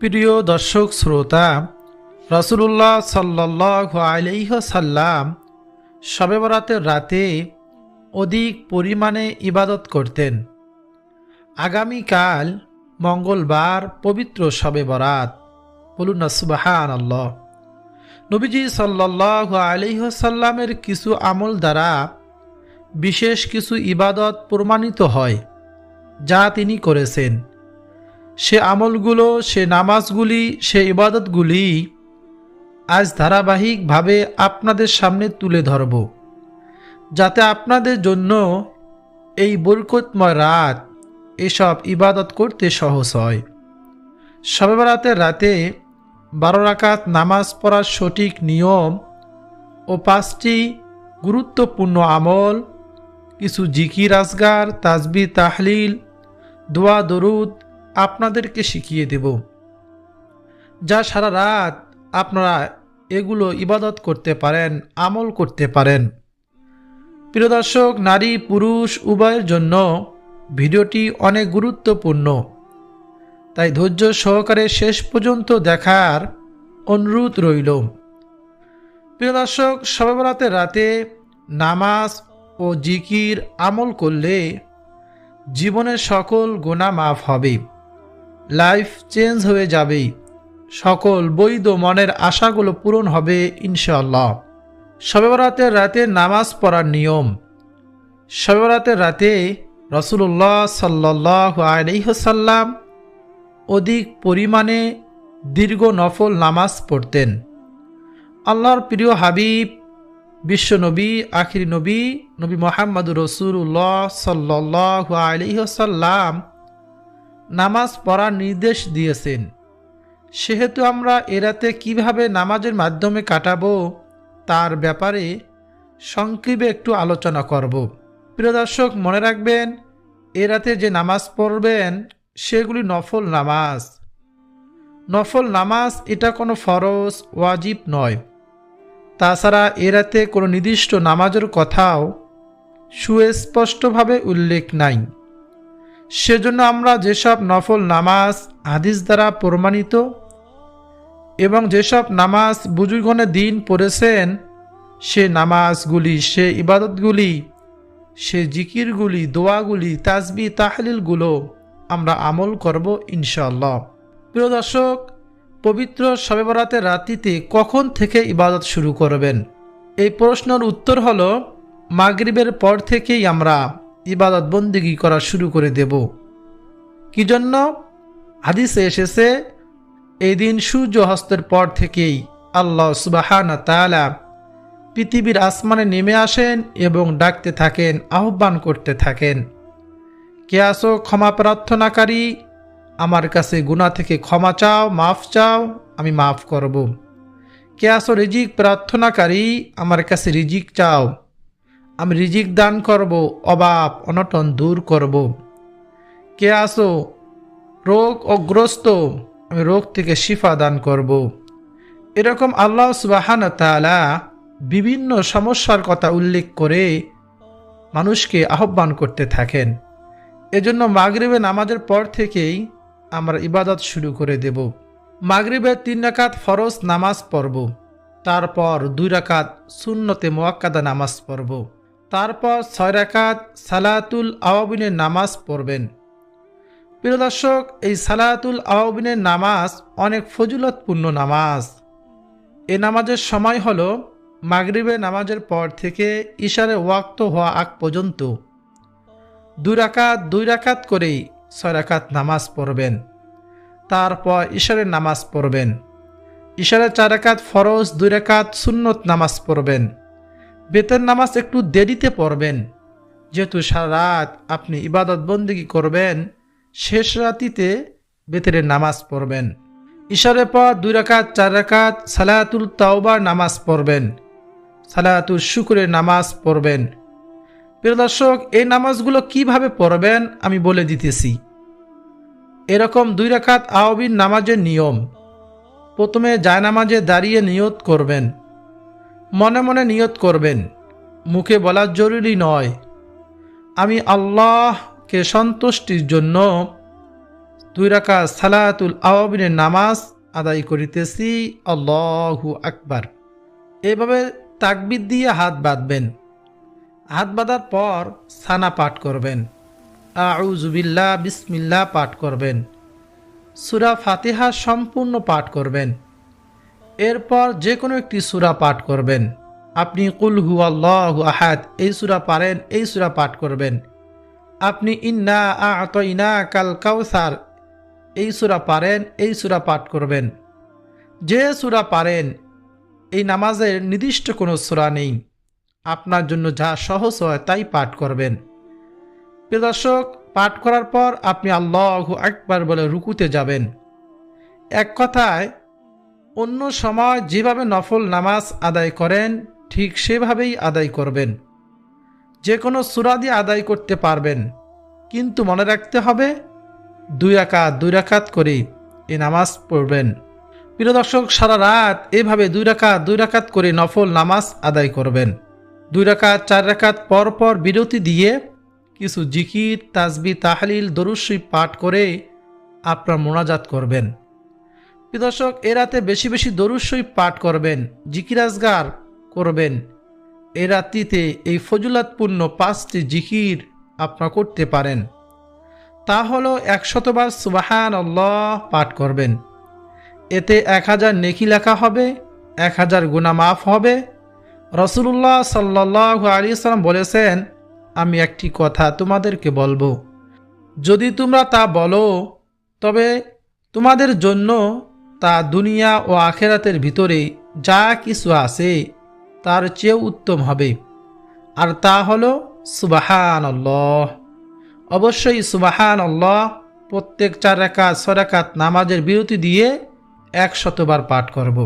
প্রিয় দর্শক শ্রোতা রসুল্লাহ সাল্লাহ আলহ্লাম শবে বরাতের রাতে অধিক পরিমাণে ইবাদত করতেন। আগামীকাল মঙ্গলবার পবিত্র শবে বরাত। বলুন সুবাহান আল্লাহ নবীজি সাল্লাহ আলহ্লামের কিছু আমল দ্বারা বিশেষ কিছু ইবাদত প্রমাণিত হয়, যা তিনি করেছেন। সে আমলগুলো, সে নামাজগুলি, সে ইবাদতগুলি আজ ধারাবাহিকভাবে আপনাদের সামনে তুলে ধরব, যাতে আপনাদের জন্য এই বরকতময় রাত এসব ইবাদত করতে সহজ হয়। সবে বরাতের রাতে বারো রাকাত নামাজ পড়ার সঠিক নিয়ম ও পাঁচটি গুরুত্বপূর্ণ আমল, কিছু জিকির আজগার, তাজবি, তাহলিল, দোয়া, দরুদ আপনাদেরকে শিখিয়ে দেব। যা সারা রাত আপনারা এগুলো ইবাদত করতে পারেন, আমল করতে পারেন। প্রিয় দর্শক, নারী, পুরুষ উভয়ের জন্য ভিডিওটি অনেক গুরুত্বপূর্ণ। তাই ধৈর্য সহকারে শেষ পর্যন্ত দেখার অনুরোধ রইল। প্রিয় দর্শক সবেবরাতের রাতে নামাজ ও জিকির আমল করলে জীবনের সকল গোনা মাফ হবে। লাইফ চেঞ্জ হয়ে যাবে সকল বৈধ মনের আশাগুলো পূরণ হবে ইনশাল্লাহ শবে বরাতের রাতে নামাজ পড়ার নিয়ম। শবে বরাতের রাতে রসুল্লাহ সাল্লাহ আলহ্লাম অধিক পরিমাণে দীর্ঘ নফল নামাজ পড়তেন। আল্লাহর প্রিয় হাবিব বিশ্বনবী আখির নবী নবী মোহাম্মদ রসুল্লাহ সাল্লাহ আলহ্লাম নামাজ পড়ার নির্দেশ দিয়েছেন। সেহেতু আমরা এরাতে কীভাবে নামাজের মাধ্যমে কাটাবো, তার ব্যাপারে সংক্ষেপে একটু আলোচনা করব। প্রিয় দর্শক, মনে রাখবেন এরাতে যে নামাজ পড়বেন, সেগুলি নফল নামাজ। নফল নামাজ এটা কোনো ফরজ, ওয়াজিব নয়। তাছাড়া এরাতে কোনো নির্দিষ্ট নামাজের কথাও সুস্পষ্টভাবে উল্লেখ নাই। সেজন্য আমরা যেসব নফল নামাজ, হাদিস দ্বারা প্রমাণিত এবং যেসব নামাজ বুজুর্গণে দিন পড়েছেন, সে নামাজগুলি, সে ইবাদতগুলি, সে জিকিরগুলি, দোয়াগুলি তাজবি তাহলিলগুলো আমরা আমল করব ইনশাল্লাহ প্রিয় দর্শক, পবিত্র শবে বরাতের রাত্রিতে কখন থেকে ইবাদত শুরু করবেন? এই প্রশ্নের উত্তর হল, মাগরিবের পর থেকেই আমরা ইবাদত বন্দিগি করা শুরু করে দেব। কি জন্য হাদিসে এসেছে, এই দিন সূর্য হস্তের পর থেকেই আল্লাহ সুবাহানা তালা পৃথিবীর আসমানে নেমে আসেন এবং ডাকতে থাকেন, আহ্বান করতে থাকেন। কে আসো ক্ষমা প্রার্থনাকারী, আমার কাছে গুণা থেকে ক্ষমা চাও, মাফ চাও, আমি মাফ করব। কে আসো রিজিক প্রার্থনাকারী, আমার কাছে রিজিক চাও। আমি রিজিক দান করব অভাব অনটন দূর করব। কে আসো? রোগ অগ্রস্ত, আমি রোগ থেকে শিফা দান করব। এরকম আল্লাহ সুবাহান তালা বিভিন্ন সমস্যার কথা উল্লেখ করে মানুষকে আহ্বান করতে থাকেন। এজন্য মাগরিবে নামাজের পর থেকেই আমরা ইবাদত শুরু করে দেব। মাগরিবের তিন রাকাত ফরজ নামাজ পড়ব, তারপর দুই রাকাত শূন্যতে মোয়াক্কাদা নামাজ পড়ব। তারপর ছয় রাকাত সালাতুল আওয়াবিনের নামাজ পড়বেন। প্রিয় দর্শক, এই সালাতুল আওয়াবিনের নামাজ অনেক ফজিলতপূর্ণ নামাজ। এ নামাজের সময় হল মাগরিবে নামাজের পর থেকে ইশারে ওয়াক্ত হওয়া আগ পর্যন্ত দুই রাকাত দুই রাকাত করেই ছয় রাকাত নামাজ পড়বেন। তারপর ইশারের নামাজ পড়বেন। ইশারের চার রাকাত ফরজ, দুই রাকাত সুন্নত নামাজ পড়বেন। বেতের নামাজ একটু দেরিতে পড়বেন। যেহেতু সারা রাত আপনি ইবাদত বন্দিগি করবেন, শেষ রাতিতে বেতেরের নামাজ পড়বেন। ইশারের পর দুই রাকাত, চার রাকাত সালাতুল তাওবার নামাজ পড়বেন। সালাতুল শুকুরের নামাজ পড়বেন। প্রিয় দর্শক, এই নামাজগুলো কীভাবে পড়বেন আমি বলে দিতেছি। এরকম দুই রাকাত আওবিন নামাজের নিয়ম। প্রথমে জায়নামাজে দাঁড়িয়ে নিয়ত করবেন। মনে মনে নিয়ত করবেন, মুখে বলা জরুরি নয়। আমি আল্লাহকে সন্তুষ্টির জন্য দুই রাকাত সালাতুল আওয়াবিনের নামাজ আদায় করিতেছি। আল্লাহু আকবার। এভাবে তাকবিদ দিয়ে হাত বাঁধবেন। হাত বাঁধার পর সানা পাঠ করবেন। আউজুবিল্লাহ বিসমিল্লাহ পাঠ করবেন। সুরা ফাতিহা সম্পূর্ণ পাঠ করবেন। এরপর যে কোনো একটি সুরা পাঠ করবেন। আপনি কুল হু আল্লাহ আহাদ, এই সুরা পারেন, এই সুরা পাঠ করবেন। আপনি ইন্না আতইনা কাল কাউসার এই সুরা পারেন, এই সুরা পাঠ করবেন। যে সুরা পারেন, এই নামাজের নির্দিষ্ট কোনো সুরা নেই। আপনার জন্য যা সহজ হয় তাই পাঠ করবেন। প্রদর্শক পাঠ করার পর আপনি আল্লাহ একবার বলে রুকুতে যাবেন। এক কথায় অন্য সময় যেভাবে নফল নামাজ আদায় করেন, ঠিক সেভাবেই আদায় করবেন। যে কোনো সুরা দিয়ে আদায় করতে পারবেন। কিন্তু মনে রাখতে হবে, দুই রাকাত দুই রাকাত করে এই নামাজ পড়বেন। প্রিয় দর্শক, সারা রাত এভাবে দুই রাকাত দুই রাকাত করে নফল নামাজ আদায় করবেন। দুই রাকাত, চার রাকাত পর পর বিরতি দিয়ে কিছু জিকির তাজবি তাহলিল দরুশ্রী পাঠ করে আপনার মোনাজাত করবেন। দর্শক, এ রাতে বেশি বেশি দরুশ্রী পাঠ করবেন জিকিরাজগার করবেন। এ রাত্রিতে এই ফজুলাতপূর্ণ পাঁচটি জিকির আপনার করতে পারেন। তা হলো একশতবার সুবাহান আল্লাহ পাঠ করবেন। এতে এক হাজার নেকি লেখা হবে, এক হাজার গুণা মাফ হবে। রসুল্লাহ সাল্লাহ আলী বলেছেন, আমি একটি কথা তোমাদেরকে বলব। যদি তোমরা তা বলো, তবে তোমাদের জন্য তা দুনিয়া ও আখেরাতের ভিতরে যা কিছু আছে, তার চেয়েও উত্তম হবে। আর তা হল সুবাহান অবশ্যই সুবাহান প্রত্যেক চার রেখাত ছরাকাত নামাজের বিরতি দিয়ে এক শতবার পাঠ করব।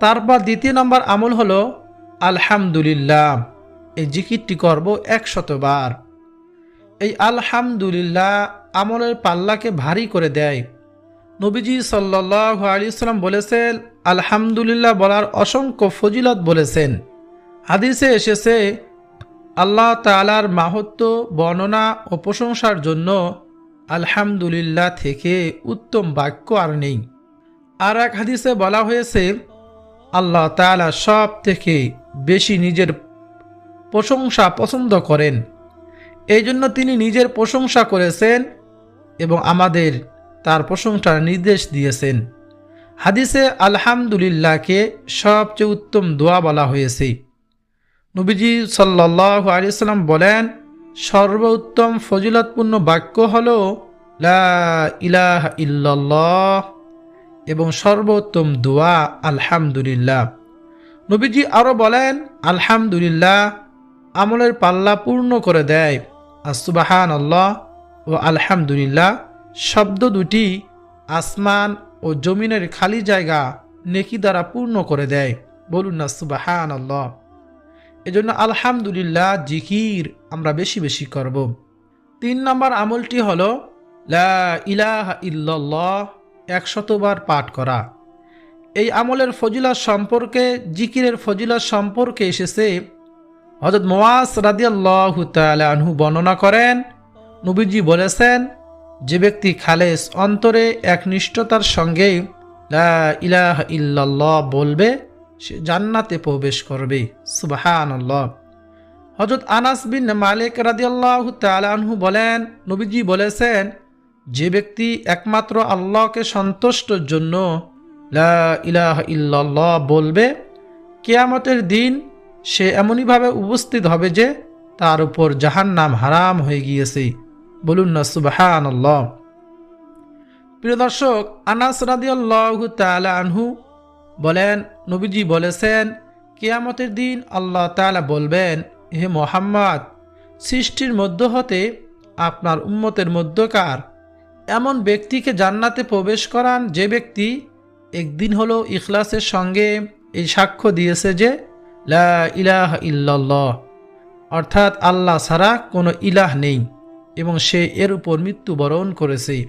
তারপর দ্বিতীয় নম্বর আমল হল আলহামদুলিল্লাহ। এই জিকিরটি করব এক শতবার এই আলহামদুলিল্লাহ আমলের পাল্লাকে ভারী করে দেয়। নবীজি সাল্লাহ আলিয়াল্লাম বলেছেন, আলহামদুলিল্লাহ বলার অসংখ্য ফজিলত বলেছেন। হাদিসে এসেছে, আল্লাহ তালার মাহাত্ম, বর্ণনা ও প্রশংসার জন্য আলহামদুলিল্লাহ থেকে উত্তম বাক্য আর নেই। আর এক হাদিসে বলা হয়েছে, আল্লাহ তালা সব থেকে বেশি নিজের প্রশংসা পছন্দ করেন। এই জন্য তিনি নিজের প্রশংসা করেছেন এবং আমাদের তার প্রশংসার নির্দেশ দিয়েছেন। হাদিসে আলহামদুলিল্লাহকে সবচেয়ে উত্তম দোয়া বলা হয়েছে। নবীজি সাল্লাহ আলিয়াল্লাম বলেন, সর্বোত্তম ফজিলতপূর্ণ বাক্য হল ইলাহ ইল্লাল্লাহ এবং সর্বোত্তম দোয়া, আলহামদুলিল্লাহ নবীজি আরও বলেন, আলহামদুলিল্লাহ আমলের পাল্লা পূর্ণ করে দেয় আসুবাহান আল্লাহ ও আলহামদুলিল্লাহ শব্দ দুটি আসমান ও জমিনের খালি জায়গা নেকি দ্বারা পূর্ণ করে দেয়। বলুন না সুবাহান আল্লাহ এজন্য আলহামদুলিল্লাহ, জিকির আমরা বেশি বেশি করব। তিন নম্বর আমলটি হল, লা ইলাহ ইল্লাল্লাহ একশতবার পাঠ করা। এই আমলের ফজিলা সম্পর্কে, জিকিরের ফজিলা সম্পর্কে এসেছে। হজরত মোয়াস রাদিয়াল্লাহু আনহু বর্ণনা করেন, নবীজি বলেছেন যে ব্যক্তি খালেস অন্তরে একনিষ্ঠতার সঙ্গে লা ইলাহ ইল্লাল্লাহ বলবে, সে জান্নাতে প্রবেশ করবে। সুবাহান হজরত আনাস বিন মালিক রাদিয়াল্লাহু তাআলা আনহু বলেন, নবীজি বলেছেন, যে ব্যক্তি একমাত্র আল্লাহকে সন্তুষ্টর জন্য লা ইলাহ ইল্লাল্লাহ বলবে, কেয়ামতের দিন সে এমনইভাবে উপস্থিত হবে যে তার উপর জাহান্নাম হারাম হয়ে গিয়েছে। বলুন না সুবাহান প্রিয় দর্শক, আনাস রাদিয়াল্লাহু আনহু বলেন, নবীজি বলেছেন, কেয়ামতের দিন আল্লাহ তাআলা বলবেন, হে মোহাম্মদ, সৃষ্টির মধ্য হতে আপনার উম্মতের মধ্যকার এমন ব্যক্তিকে জান্নাতে প্রবেশ করান যে ব্যক্তি একদিন হলো ইখলাসের সঙ্গে এই সাক্ষ্য দিয়েছে যে, লা ইলাহ ইল্লাল্লাহ, অর্থাৎ আল্লাহ ছাড়া কোনো ইলাহ নেই। এবং সে এর উপর মৃত্যুবরণ করেছে।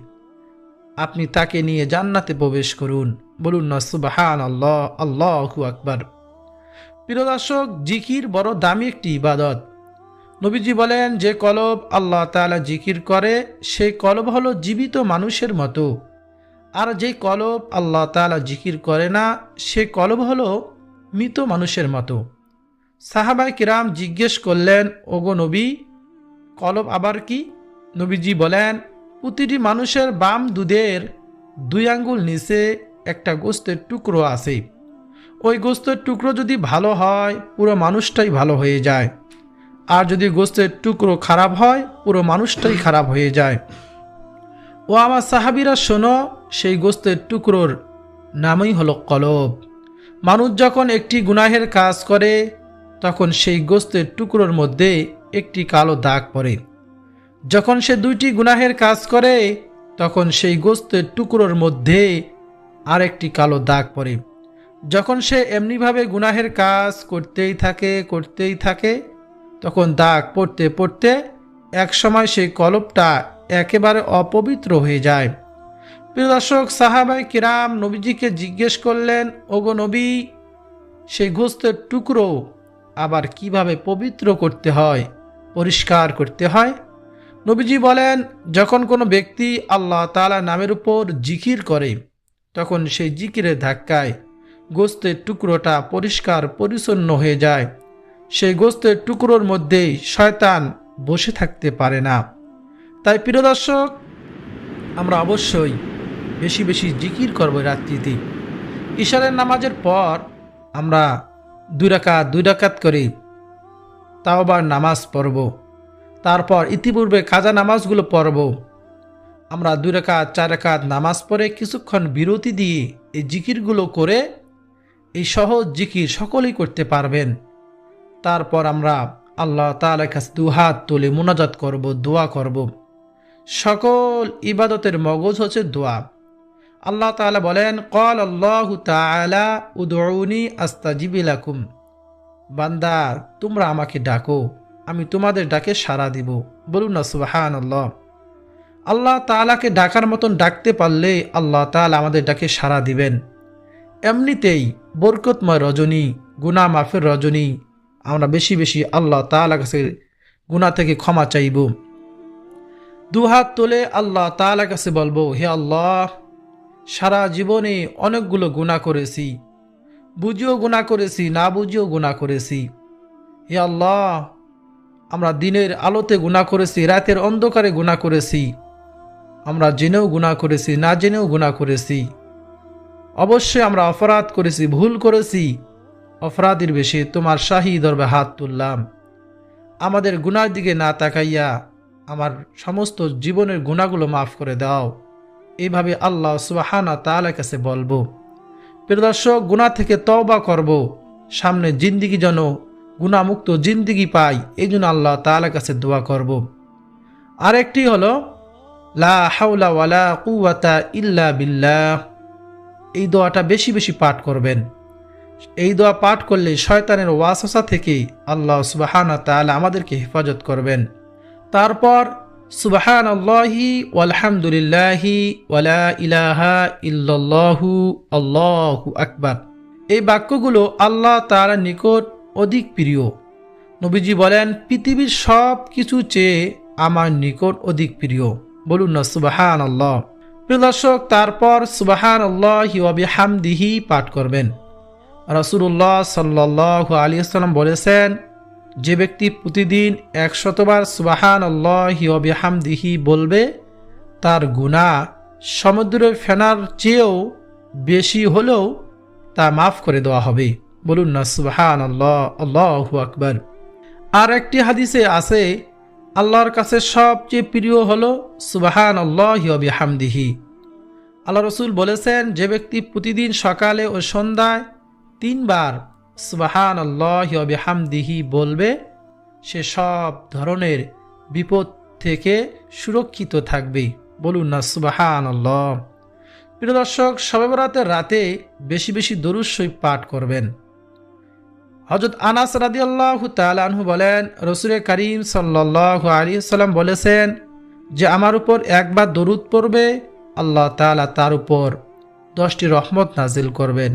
আপনি তাকে নিয়ে জান্নাতে প্রবেশ করুন। বলুন না সুবাহান আল্লাহ আল্লাহু আকবার। প্রিয় দর্শক, জিকির বড় দামি একটি ইবাদত। নবীজি বলেন, যে কলব আল্লাহ তাআলা জিকির করে, সেই কলব হলো জীবিত মানুষের মতো। আর যে কলব আল্লাহ তাআলা জিকির করে না, সে কলব হলো মৃত মানুষের মতো। সাহাবাই কিরাম জিজ্ঞেস করলেন, ওগো নবী, কলব আবার কি? নবীজি বলেন, প্রতিটি মানুষের বাম দুধের দুই আঙ্গুল নিচে একটা গোস্তের টুকরো আছে। ওই গোস্তের টুকরো যদি ভালো হয়, পুরো মানুষটাই ভালো হয়ে যায়। আর যদি গোস্তের টুকরো খারাপ হয়, পুরো মানুষটাই খারাপ হয়ে যায়। ও আমার সাহাবিরা, শোনো, সেই গোস্তের টুকরোর নামই হলো কলব। মানুষ যখন একটি গুনাহের কাজ করে, তখন সেই গোস্তের টুকরোর মধ্যে একটি কালো দাগ পড়ে। যখন সে দুইটি গুনাহের কাজ করে, তখন সেই গোস্তের টুকরোর মধ্যে আরেকটি কালো দাগ পড়ে। যখন সে এমনিভাবে গুনাহের কাজ করতেই থাকে করতেই থাকে, তখন দাগ পড়তে পড়তে এক সময় সেই কলপটা একেবারে অপবিত্র হয়ে যায়। প্রিয় দর্শক সাহাবাই কিরাম নবীজিকে জিজ্ঞেস করলেন, ওগো নবী, সেই গোস্তের টুকরো আবার কীভাবে পবিত্র করতে হয়, পরিষ্কার করতে হয়? নবীজি বলেন, যখন কোনো ব্যক্তি আল্লাহ তাআলা নামের উপর জিকির করে, তখন সেই জিকিরের ধাক্কায় গোস্তের টুকরোটা পরিষ্কার পরিচ্ছন্ন হয়ে যায়। সেই গোস্তের টুকরোর মধ্যেই শয়তান বসে থাকতে পারে না। তাই প্রিয় দর্শক, আমরা অবশ্যই বেশি বেশি জিকির করব রাত্রিতে। ঈশারের নামাজের পর আমরা দুই রাকাত দুই রাকাত করে তাও আবার নামাজ পড়ব। তারপর ইতিপূর্বে কাজা নামাজগুলো পড়ব। আমরা দুই রেখাত, চার রাকাত নামাজ পড়ে কিছুক্ষণ বিরতি দিয়ে এই জিকিরগুলো করে এই সহজ জিকির সকলেই করতে পারবেন। তারপর আমরা আল্লাহ তাআলার কাছে দুহাত তুলে মোনাজাত করব, দোয়া করব। সকল ইবাদতের মগজ হচ্ছে দোয়া। আল্লাহ তাআলা বলেন কল আল্লাহ তাআলা, উদউনি আস্তাজিবিলাকুম বান্দা তোমরা আমাকে ডাকো। আমি তোমাদের ডাকে সাড়া দিব। বলুন না সুবাহান আল্লাহ আল্লাহ তালাকে ডাকার মতন ডাকতে পারলে আল্লাহ তাআলা আমাদের ডাকে সাড়া দিবেন। এমনিতেই বরকতময় রজনী গুনা মাফের রজনী, আমরা বেশি বেশি আল্লাহ তাআলা কাছে গুনাহ থেকে ক্ষমা চাইব। দুহাত তোলে আল্লাহ তাআলা কাছে বলব, হে আল্লাহ, সারা জীবনে অনেকগুলো গুণা করেছি। বুঝিও গুণা করেছি, না বুঝিও গুণা করেছি। হে আল্লাহ আমরা দিনের আলোতে গুণা করেছি, রাতের অন্ধকারে গুণা করেছি। আমরা জেনেও গুণা করেছি, না জেনেও গুণা করেছি। অবশ্যই আমরা অপরাধ করেছি, ভুল করেছি। অপরাধের বেশি তোমার শাহী দরবে হাত তুললাম। আমাদের গুনার দিকে না তাকাইয়া আমার সমস্ত জীবনের গুণাগুলো মাফ করে দাও। এইভাবে আল্লাহ সুবাহানা তাআলার কাছে বলব। প্রিয় দর্শক গুণা থেকে তওবা করব। সামনে জিন্দিগি যেন গুণামুক্ত জিন্দিগি পাই এই জন্য আল্লাহ তাআলার কাছে দোয়া করব। আরেকটি হলো, লা ইল্লা বিল্লাহ। এই দোয়াটা বেশি বেশি পাঠ করবেন। এই দোয়া পাঠ করলে শয়তানের ওয়াসওয়াসা থেকে আল্লাহ সুবাহানা তাআলা আমাদেরকে হেফাজত করবেন। তারপর সুবাহান আল্লাহি ওয়ালহামদুলিল্লাহি ওয়ালা ইলাহা ইল্লাল্লাহু আল্লাহু আকবার। এই বাক্যগুলো আল্লাহ তাআলার নিকট অধিক প্রিয়। নবীজি বলেন, পৃথিবীর সব কিছু চেয়ে আমার নিকট অধিক প্রিয়। বলুন না সুবাহান আল্লাহ দর্শক, তারপর সুবাহান আল্লাহি ওয়াবিহামদিহি পাঠ করবেন। রসুল্লাহ সাল্লাহ আলী আসসালাম বলেছেন, যে ব্যক্তি প্রতিদিন একশতবার সুবাহান আল্লাহিহামদিহি বলবে, তার গুণা সমুদ্রের ফেনার চেয়েও বেশি হলেও তা মাফ করে দেওয়া হবে। বলুন না সুবাহান আল্লাহ আল্লাহ আকবর। আর একটি হাদিসে আছে, আল্লাহর কাছে সবচেয়ে প্রিয় হল সুবাহান আল্লাহিহামদিহি আল্লাহ রসুল বলেছেন, যে ব্যক্তি প্রতিদিন সকালে ও সন্ধ্যায় তিনবার সুবাহান আল্লাহামদিহি বলবে, সে সব ধরনের বিপদ থেকে সুরক্ষিত থাকবে। বলুন না সুবাহান আল্লাহ প্রিয় দর্শক সবে বরাতের রাতে বেশি বেশি দরুসই পাঠ করবেন। হজরত আনাস রাদি আল্লাহ তালহু বলেন রসুরে করিম সাল্লাহ আলী সাল্লাম বলেছেন যে, আমার উপর একবার দরুদ পড়বে, আল্লাহ তালা তার উপর দশটি রহমত নাজিল করবেন।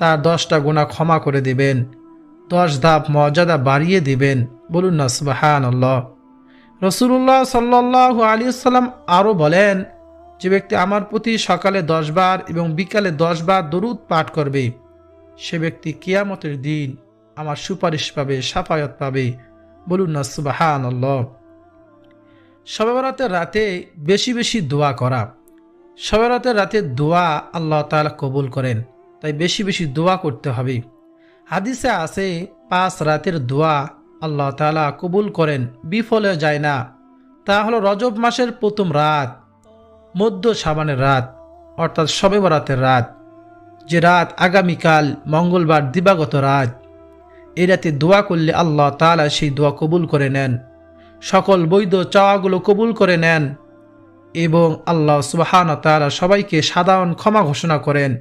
তার দশটা গুণা ক্ষমা করে দিবেন, দশ ধাপ মর্যাদা বাড়িয়ে দিবেন। বলুন না সুবাহান আল্লাহ রসুল্লাহ সাল্লাহ আলী সাল্লাম আরও বলেন, যে ব্যক্তি আমার প্রতি সকালে দশবার এবং বিকালে দশবার দরুদ পাঠ করবে, সে ব্যক্তি কিয়ামতের দিন আমার সুপারিশ পাবে, সাফায়ত পাবে। বলুন না সুবাহান সবেবরাতের রাতে বেশি বেশি দোয়া করা। সবেবরাতের রাতে দোয়া আল্লাহ তাআলা কবুল করেন, তাই বেশি বেশি দোয়া করতে হবে। হাদিসে আছে, পাঁচ রাতের দোয়া আল্লাহ তাআলা কবুল করেন, বিফলে যায় না। তা হলো রজব মাসের প্রথম রাত, মধ্য সাবানের রাত, অর্থাৎ শবে বরাতের রাত, যে রাত আগামীকাল, মঙ্গলবার দিবাগত রাত। এই রাতে দোয়া করলে আল্লাহ তালা সেই দোয়া কবুল করে নেন। সকল বৈধ চাওয়াগুলো কবুল করে নেন এবং আল্লাহ সুবাহান তাআলা সবাইকে সাধারণ ক্ষমা ঘোষণা করেন।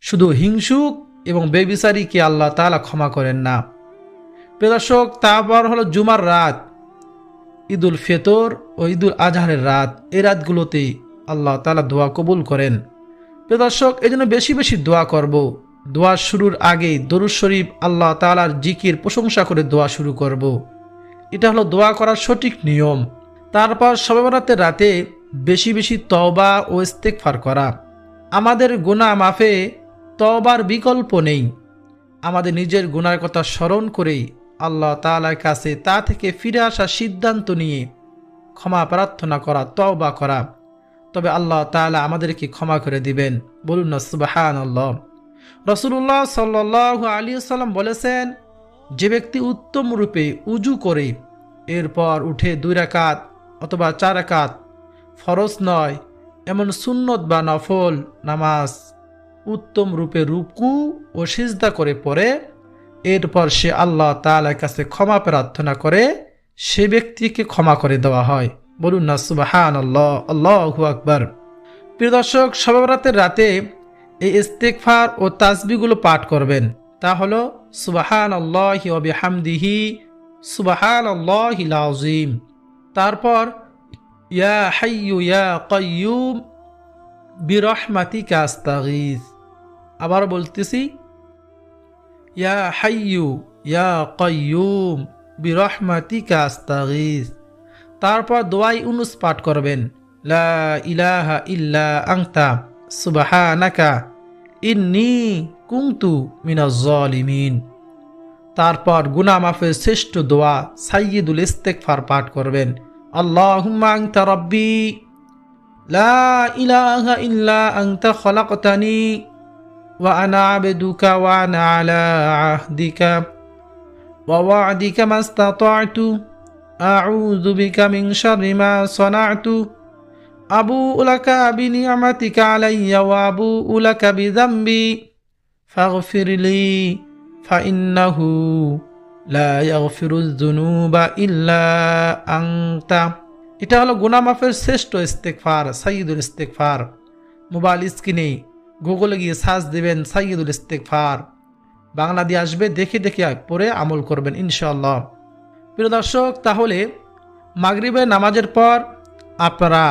শুধু হিংসুক এবং বেবিচারীকে আল্লাহ তাআলা ক্ষমা করেন না। প্রদর্শক তারপর হলো জুমার রাত, ঈদুল ফেতর ও ঈদুল আজহারের রাত। এ রাতগুলোতেই আল্লাহ তালা দোয়া কবুল করেন। প্রদর্শক এই বেশি বেশি দোয়া করব। দোয়া শুরুর আগে দরুদ শরীফ আল্লাহ তাআলার জিকির প্রশংসা করে দোয়া শুরু করব। এটা হলো দোয়া করার সঠিক নিয়ম। তারপর সবেবরাতের রাতে বেশি বেশি তওবা ও ইস্তেকফার করা। আমাদের গুনাহ মাফে তওবার বিকল্প নেই। আমাদের নিজের গুনার কথা স্মরণ করে আল্লাহ তাআলার কাছে তা থেকে ফিরে আসার সিদ্ধান্ত নিয়ে ক্ষমা প্রার্থনা করা, তওবা করা। তবে আল্লাহ তালা আমাদেরকে ক্ষমা করে দিবেন। বলুন না সুবাহান আল্লাহ রসুল্লাহ সাল্লাহ আলী সাল্লাম বলেছেন, যে ব্যক্তি উত্তম রূপে উজু করে, এরপর উঠে দুই রাকাত অথবা চার রাকাত ফরজ নয়, এমন সুন্নত বা নফল নামাজ উত্তম রূপে রুকু ও সিজদা করে পড়ে, এরপর সে আল্লাহ তাআলার কাছে ক্ষমা প্রার্থনা করে, সে ব্যক্তিকে ক্ষমা করে দেওয়া হয়। বলুন না সুবাহান আল্লাহ আল্লাহু আকবর। প্রিয় দর্শক সবাবরাতের রাতে এই ইস্তেকফার ও তাসবিগুলো পাঠ করবেন। তা হলো সুবাহান আল্লাহি হামদিহি সুবাহান আল্লাহিল আজিম তারপর, ইয়া হাইয়ু ইয়া কয়ুম বিরহমাতিকা আস্তাগিস। আবার বলতেছি, ইয়া হাইয়ু ইয়া কয়ুম বিরহমাতিকা আস্তাগিস। তারপর দোয়াই উনুস পাঠ করবেন, লা ইলাহা ইল্লা আংতা সুবাহানাকা। ইন্নি কুংতু মিনাজ জালিমিন। তারপর গুনা শ্রেষ্ঠ দোয়া সাইয়দুল ইস্তেকফার পাঠ করবেন। আল্লাহুম্মা আনতা রাব্বি, লা ইলাহা ইল্লা আনতা খলাকতানি, ওয়া আনা আবদুকা ওয়া আনা আলা আহদিকা, ওয়া ওয়া'দিকা মাস্তাতা'তু, আউযু বিকা মিন শাররি মা সানা'তু। আবু উলাকা আবিনি আমাতি কালাইয়া ওয়া আবু উলাকা বিদাম্বি ফাগফিরলি ফাইন্নাহু লা ইয়াগফিরু যুনুবা ইল্লা আংতা এটা হলো গুনামাফের শ্রেষ্ঠ ইস্তেকফার সাইদুল ইস্তেকফার মোবাইল স্ক্রিনে গুগলে গিয়ে সার্চ দেবেন সাইদুল ইস্তেকফার বাংলা দিয়ে আসবে, দেখে দেখে পরে আমল করবেন ইনশাল্লাহ প্রিয় দর্শক, তাহলে মাগরিবের নামাজের পর আপনারা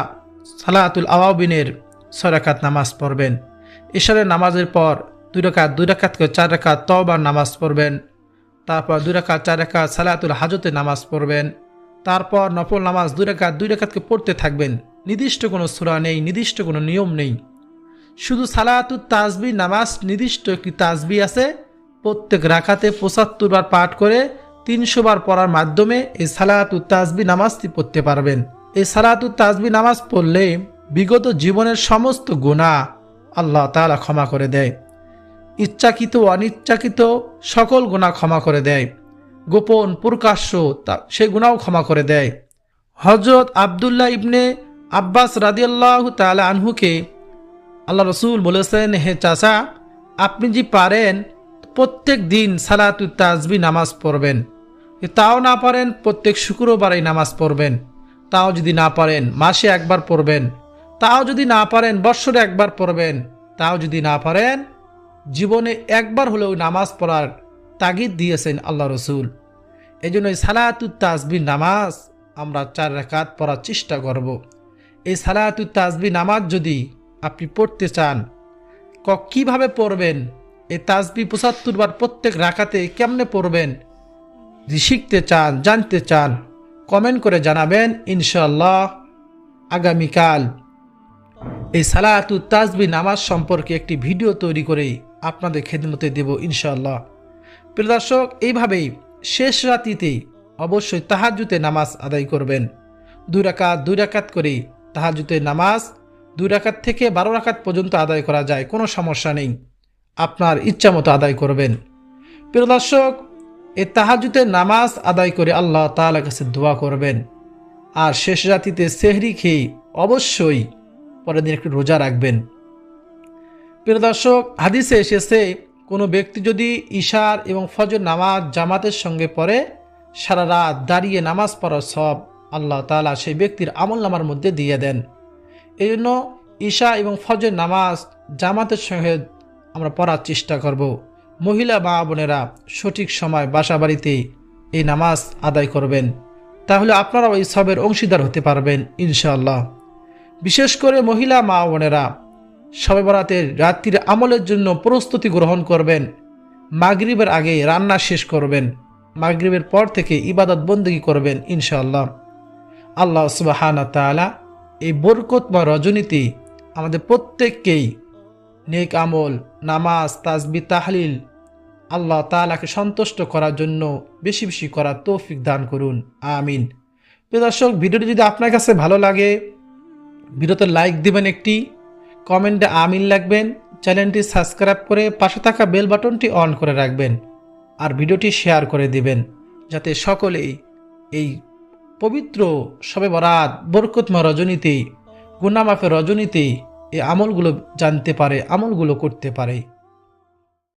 সালাতুল আওয়াবিনের ছয় রাকাত নামাজ পড়বেন। ঈশ্বরের নামাজের পর দুই রাকাত দুই রাকাত চার রাকাত তবার নামাজ পড়বেন। তারপর দুই রাকাত, চার রাকাত সালাতুল হাজতে নামাজ পড়বেন। তারপর নফল নামাজ দুই রাকাত, দুই রাকাতকে পড়তে থাকবেন। নির্দিষ্ট কোনো সুরা নেই, নির্দিষ্ট কোনো নিয়ম নেই। শুধু সালাতুল তাজবি নামাজ, নির্দিষ্ট একটি তাজবি আছে। প্রত্যেক রাখাতে পঁচাত্তর বার পাঠ করে তিনশো বার পড়ার মাধ্যমে এই সালাতুল তাজবি নামাজটি পড়তে পারবেন। এই সালাতুল তাজবি নামাজ পড়লে বিগত জীবনের সমস্ত গুণা আল্লাহ তাআলা ক্ষমা করে দেয়। ইচ্ছাকৃত অনিচ্ছাকৃত সকল গুণা ক্ষমা করে দেয়। গোপন, প্রকাশ্য তা সেই গুণাও ক্ষমা করে দেয়। হজরত আবদুল্লাহ ইবনে আব্বাস রাদিয়াল্লাহু তাআলা আনহুকে আল্লাহ রসুল বলেছেন, হে চাচা, আপনি যে পারেন, প্রত্যেক দিন সালাতু তাজবি নামাজ পড়বেন। তাও না পারেন, প্রত্যেক শুক্রবারে নামাজ পড়বেন। তাও যদি না পারেন, মাসে একবার পড়বেন। তাও যদি না পারেন, বৎসরে একবার পড়বেন। তাও যদি না পারেন, জীবনে একবার হলেও নামাজ পড়ার তাগিদ দিয়েছেন আল্লাহ রসুল। এই জন্য এই সালাতু তাজবি নামাজ আমরা চার রেখাত পড়ার চেষ্টা করব। এই সালাতু তাজবি নামাজ যদি আপনি পড়তে চান, ক, কীভাবে পড়বেন? এই তাজবি পঁচাত্তর বার প্রত্যেক রাখাতে কেমনে পড়বেন? শিখতে চান, জানতে চান কমেন্ট করে জানাবেন ইনশাল্লাহ আগামীকাল এই সালাতু তাজবি নামাজ সম্পর্কে একটি ভিডিও তৈরি করে আপনাদের খেদমতে দেব ইনশাল্লাহ প্রিয় দর্শক, এইভাবেই শেষ রাতিতে অবশ্যই তাহাজুতে নামাজ আদায় করবেন। দুই রাকাত দুই রাকাত করে তাহাজুতে নামাজ, দুই রাকাত থেকে বারো রাকাত পর্যন্ত আদায় করা যায়, কোনো সমস্যা নেই। আপনার ইচ্ছা মতো আদায় করবেন। প্রিয় দর্শক এই তাহাজুতে নামাজ আদায় করে আল্লাহ তাআলার কাছে দোয়া করবেন। আর শেষ রাতিতে সেহরি খেয়ে অবশ্যই পরের দিন একটু রোজা রাখবেন। প্রিয় দর্শক, হাদিসে এসেছে, কোনো ব্যক্তি যদি ঈশার এবং ফজর নামাজ জামাতের সঙ্গে পড়ে, সারা রাত দাঁড়িয়ে নামাজ পড়ার সব আল্লাহ তালা সেই ব্যক্তির আমল নামার মধ্যে দিয়ে দেন। এই জন্য ঈশা এবং ফজর নামাজ জামাতের সঙ্গে আমরা পড়ার চেষ্টা করব। মহিলা মা বোনেরা সঠিক সময় বাসা বাড়িতে এই নামাজ আদায় করবেন। তাহলে আপনারাও এই সবের অংশীদার হতে পারবেন, ইনশাআল্লাহ। বিশেষ করে মহিলা মা বোনেরা সবে বরাতের রাত্রির আমলের জন্য প্রস্তুতি গ্রহণ করবেন। মাগরিবের আগে রান্না শেষ করবেন। মাগরিবের পর থেকে ইবাদত বন্দী করবেন, ইনশাআল্লাহ। আল্লাহ সুবাহানা তাআলা এই বরকতময় রজনীতে আমাদের প্রত্যেককেই নেক আমল, নামাজ তাজবি তাহলিল আল্লাহ তাআলাকে সন্তুষ্ট করার জন্য বেশি বেশি করার তৌফিক দান করুন। আমিন। প্রিয় দর্শক, ভিডিওটি যদি আপনার কাছে ভালো লাগে, ভিডিওতে লাইক দিবেন একটি, কমেন্টে আমিন লাগবেন, চ্যানেলটি সাবস্ক্রাইব করে পাশে থাকা বেল বাটনটি অন করে রাখবেন আর ভিডিওটি শেয়ার করে দিবেন, যাতে সকলেই এই পবিত্র সবে বরাত, বরকতময় রজনীতে, গুনামাফের রজনীতে এই আমলগুলো জানতে পারে, আমলগুলো করতে পারে।